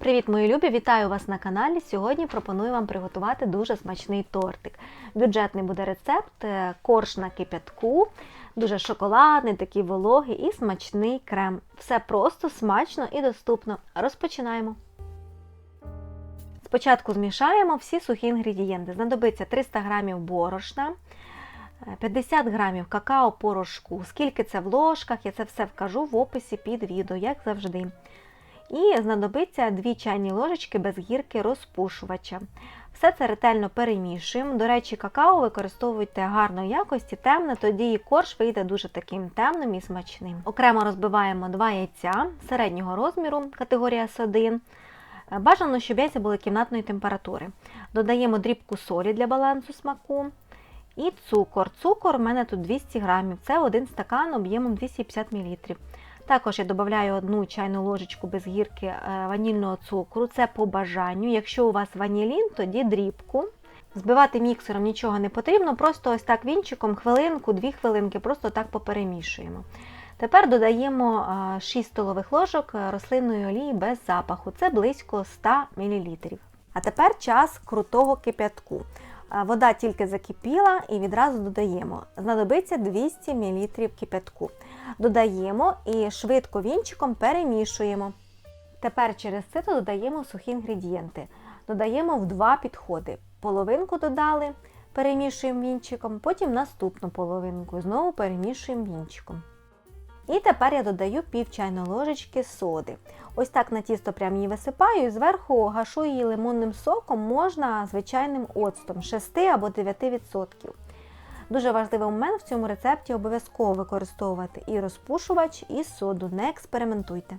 Привіт, мої любі! Вітаю вас на каналі. Сьогодні пропоную вам приготувати дуже смачний тортик. Бюджетний буде рецепт, е, корж на кип'ятку, дуже шоколадний, такий вологий і смачний крем. Все просто, смачно і доступно. Розпочинаємо. Спочатку змішаємо всі сухі інгредієнти. Знадобиться 300 г борошна, е, 50 г какао-порошку. Скільки це в ложках, я це все вкажу в описі під відео, як завжди. І знадобиться 2 чайні ложечки без гірки розпушувача. Все це ретельно перемішуємо. До речі, какао використовуйте гарної якості, темне, тоді і корж вийде дуже таким темним і смачним. Окремо розбиваємо 2 яйця середнього розміру, категорія С1. Бажано, щоб яйця були кімнатної температури. Додаємо дрібку солі для балансу смаку. І цукор. Цукор у мене тут 200 грамів. Це один стакан об'ємом 250 мл. Також я додаю одну чайну ложечку без гірки е, ванільного цукру. Це по бажанню. Якщо у вас ванілін, тоді дрібку. Збивати міксером нічого не потрібно, просто ось так вінчиком, хвилинку, дві хвилинки, просто так поперемішуємо. Тепер додаємо 6 столових ложок рослинної олії без запаху. Це близько 100 мл. А тепер час крутого кип'ятку. Вода тільки закипіла і відразу додаємо. Знадобиться 200 мл кип'ятку. Додаємо і швидко вінчиком перемішуємо. Тепер через це додаємо сухі інгредієнти. Додаємо в два підходи. Половинку додали, перемішуємо вінчиком, потім наступну половинку знову перемішуємо вінчиком. І тепер я додаю пів чайної ложечки соди. Ось так на тісто прям її висипаю і зверху гашу її лимонним соком, можна звичайним оцтом 6 або 9%. Дуже важливий момент в цьому рецепті обов'язково використовувати і розпушувач, і соду. Не експериментуйте.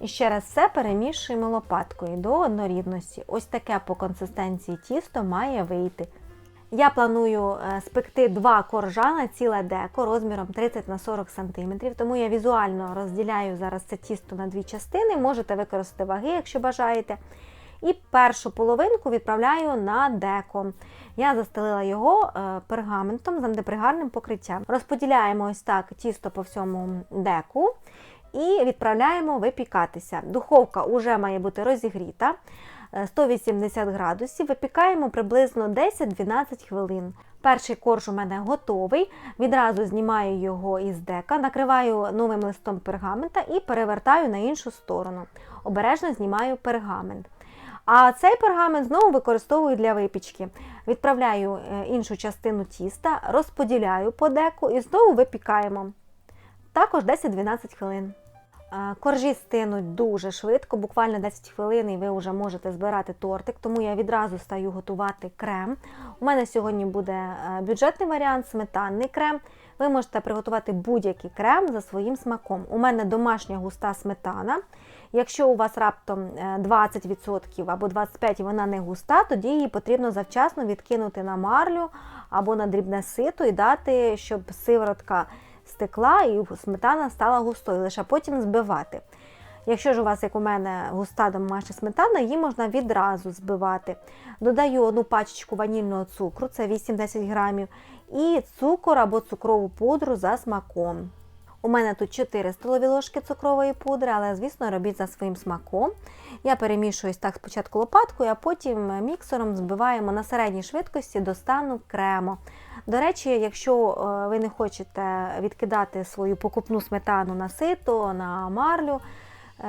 І ще раз все перемішуємо лопаткою до однорідності. Ось таке по консистенції тісто має вийти. Я планую спекти два коржа на ціле деко розміром 30 на 40 см, тому я візуально розділяю зараз це тісто на дві частини. Можете використати ваги, якщо бажаєте. І першу половинку відправляю на деко. Я застелила його пергаментом з антипригарним покриттям. Розподіляємо ось так тісто по всьому деку і відправляємо випікатися. Духовка вже має бути розігріта. 180 градусів, випікаємо приблизно 10-12 хвилин. Перший корж у мене готовий. Відразу знімаю його із дека, накриваю новим листом пергамента і перевертаю на іншу сторону. Обережно знімаю пергамент. А цей пергамент знову використовую для випічки. Відправляю іншу частину тіста, розподіляю по деку і знову випікаємо. Також 10-12 хвилин. Коржі стинуть дуже швидко, буквально 10 хвилин, і ви вже можете збирати тортик, тому я відразу стаю готувати крем. У мене сьогодні буде бюджетний варіант, сметанний крем. Ви можете приготувати будь-який крем за своїм смаком. У мене домашня густа сметана. Якщо у вас раптом 20% або 25% і вона не густа, тоді її потрібно завчасно відкинути на марлю або на дрібне сито і дати, щоб сиворотка стекла і сметана стала густою, лише потім збивати. Якщо ж у вас, як у мене, густа домашня сметана, її можна відразу збивати. Додаю одну пачечку ванільного цукру, це 8-10 грамів, і цукор або цукрову пудру за смаком. У мене тут 4 столові ложки цукрової пудри, але, звісно, робіть за своїм смаком. Я перемішую так спочатку лопаткою, а потім міксером збиваємо на середній швидкості до стану крему. До речі, якщо ви не хочете відкидати свою покупну сметану на сито, на марлю,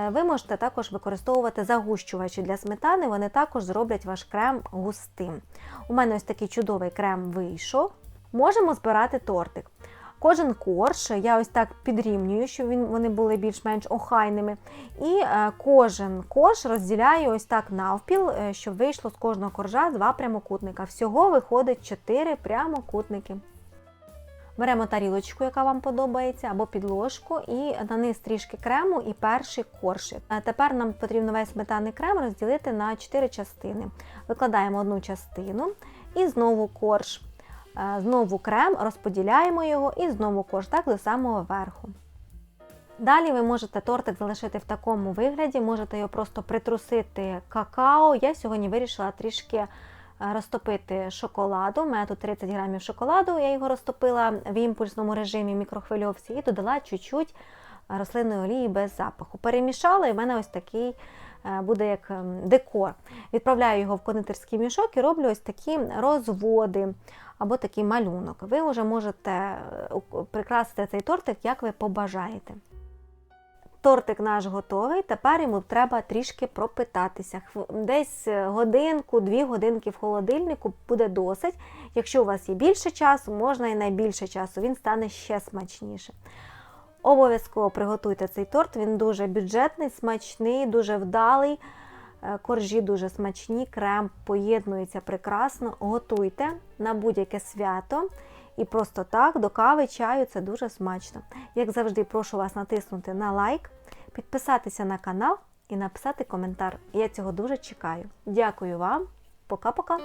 ви можете також використовувати загущувачі для сметани, вони також зроблять ваш крем густим. У мене ось такий чудовий крем вийшов. Можемо збирати тортик. Кожен корж я ось так підрівнюю, щоб він, вони були більш-менш охайними. І е, кожен корж розділяю ось так навпіл, е, щоб вийшло з кожного коржа два прямокутника. Всього виходить 4 прямокутники. Беремо тарілочку, яка вам подобається, або підложку, і на низ трішки крему і перший коржик. А тепер нам потрібно весь сметанний крем розділити на 4 частини. Викладаємо одну частину і знову корж. Знову крем, розподіляємо його і знову корж, так до самого верху. Далі ви можете тортик залишити в такому вигляді, можете його просто притрусити какао. Я сьогодні вирішила трішки розтопити шоколаду. У мене тут 30 грамів шоколаду, я його розтопила в імпульсному режимі мікрохвильовці і додала чуть-чуть рослинної олії без запаху. Перемішала, і в мене ось такий е, буде як ем, декор. Відправляю його в кондитерський мішок і роблю ось такі розводи або такий малюнок. Ви вже можете е, прикрасити цей тортик, як ви побажаєте. Тортик наш готовий, тепер йому треба трішки пропитатися. Десь е, годинку, дві годинки в холодильнику буде досить. Якщо у вас є більше часу, можна і найбільше часу, він стане ще смачніше. Обов'язково приготуйте цей торт, він дуже бюджетний, смачний, дуже вдалий. Е, Коржі дуже смачні, крем поєднується прекрасно. Готуйте на будь-яке свято. І просто так до кави, чаю це дуже смачно. Як завжди, прошу вас натиснути на лайк, підписатися на канал і написати коментар. Я цього дуже чекаю. Дякую вам. Пока-пока.